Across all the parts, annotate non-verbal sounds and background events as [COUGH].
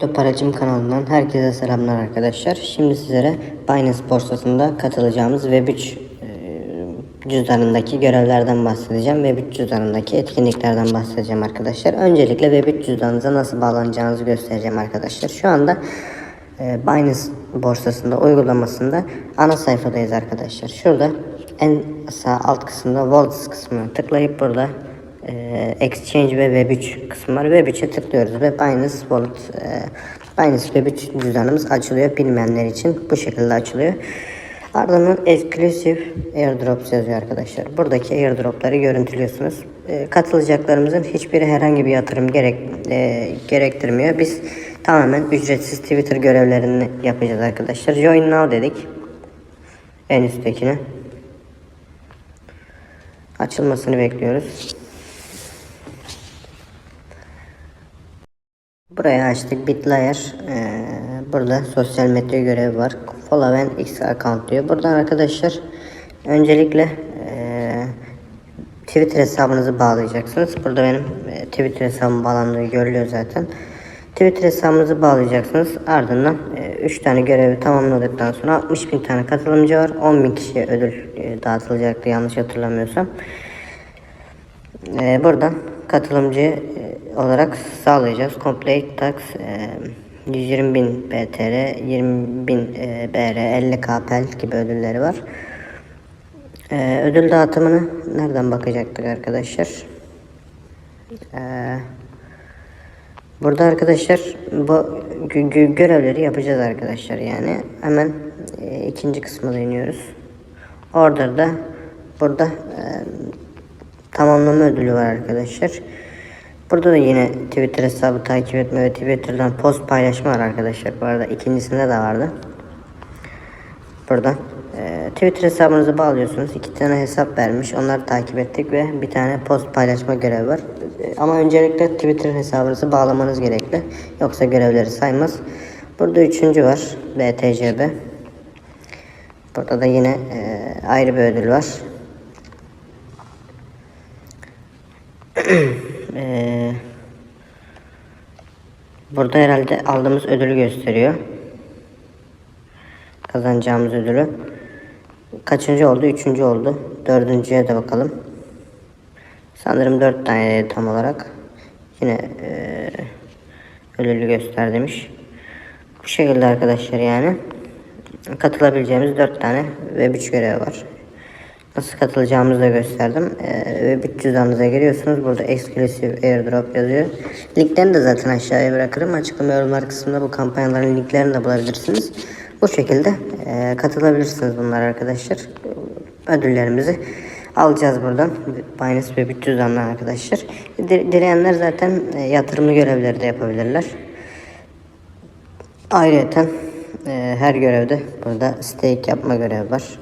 Toparacım kanalından herkese selamlar arkadaşlar. Şimdi sizlere Binance borsasında katılacağımız Web3 e, cüzdanındaki görevlerden bahsedeceğim. Web3 cüzdanındaki etkinliklerden bahsedeceğim arkadaşlar. Öncelikle Web3 cüzdanınıza nasıl bağlanacağınızı göstereceğim arkadaşlar. Şu anda e, Binance borsasında uygulamasında ana sayfadayız arkadaşlar. Şurada en sağ alt kısımda Wallets kısmına tıklayıp burada e, Exchange ve Web3 kısmı var. Web3'e tıklıyoruz ve Binance Wallet, e, Binance Web3 cüzdanımız açılıyor. Bilmeyenler için bu şekilde açılıyor. Ardından Exclusive Airdrops yazıyor arkadaşlar. Buradaki airdropları görüntülüyorsunuz. E, katılacaklarımızın hiçbiri herhangi bir yatırım gerek e, gerektirmiyor. Biz tamamen ücretsiz Twitter görevlerini yapacağız arkadaşlar. Join now dedik. En üsttekine. Açılmasını bekliyoruz. Buraya açtık Bitlayer. Ee, burada sosyal medya görevi var. Follow and X account diyor. Buradan arkadaşlar öncelikle ee, Twitter hesabınızı bağlayacaksınız. Burada benim e, Twitter hesabım bağlandığı görülüyor zaten. Twitter hesabınızı bağlayacaksınız. Ardından 3 tane görevi tamamladıktan sonra 60 bin tane katılımcı var. 10 bin kişiye ödül e, dağıtılacaktı yanlış hatırlamıyorsam. E, buradan katılımcı e, olarak sağlayacağız. Complete tax e, 120 bin BTR, 20 bin e, BR, 50 KPL gibi ödülleri var. E, ödül dağıtımını nereden bakacaktık arkadaşlar? Eee Burada arkadaşlar bu gö- gö- görevleri yapacağız arkadaşlar yani. Hemen e, ikinci kısma iniyoruz. Orada da burada e, tamamlama ödülü var arkadaşlar. Burada da yine Twitter hesabı takip etme ve Twitter'dan post paylaşma var arkadaşlar. Bu arada ikincisinde de vardı. Buradan e, Twitter hesabınızı bağlıyorsunuz. İki tane hesap vermiş. Onları takip ettik ve bir tane post paylaşma görevi var. E, ama öncelikle Twitter hesabınızı bağlamanız gerekli. Yoksa görevleri saymaz. Burada üçüncü var. BTCB. Burada da yine e, ayrı bir ödül var. [CLEARS THROAT] e, burada herhalde aldığımız ödülü gösteriyor kazanacağımız ödülü. Kaçıncı oldu? Üçüncü oldu. Dördüncüye de bakalım. Sanırım dört tane tam olarak. Yine e, ödülü göster demiş. Bu şekilde arkadaşlar yani. Katılabileceğimiz dört tane ve üç görev var. Nasıl katılacağımızı da gösterdim. Ee, ve cüzdanınıza giriyorsunuz. Burada Exclusive Airdrop yazıyor. Linklerini de zaten aşağıya bırakırım. Açıklama yorumlar kısmında bu kampanyaların linklerini de bulabilirsiniz. Bu şekilde e, katılabilirsiniz bunlar arkadaşlar. Ödüllerimizi alacağız buradan. Binance ve bir cüzdandan arkadaşlar. Dileyenler zaten e, yatırımlı görevleri de yapabilirler. Ayrıca e, her görevde burada stake yapma görevi var.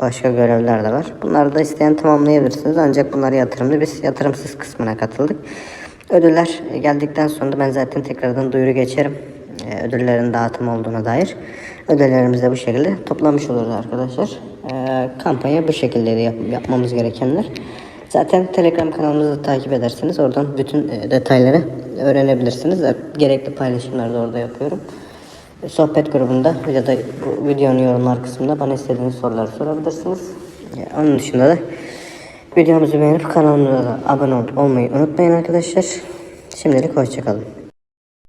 Başka görevler de var. Bunları da isteyen tamamlayabilirsiniz. Ancak bunlar yatırımlı. Biz yatırımsız kısmına katıldık. Ödüller geldikten sonra ben zaten tekrardan duyuru geçerim. E, ödüllerin dağıtım olduğuna dair. Ödüllerimizi de bu şekilde toplamış oluruz arkadaşlar. E, kampanya bu şekilde de yap yapmamız gerekenler. Zaten Telegram kanalımızı takip ederseniz oradan bütün e, detayları öğrenebilirsiniz. Gerekli paylaşımları da orada yapıyorum. Sohbet grubunda ya da videonun yorumlar kısmında bana istediğiniz soruları sorabilirsiniz. Onun dışında da videomuzu beğenip kanalımıza da abone olmayı unutmayın arkadaşlar. Şimdilik hoşçakalın.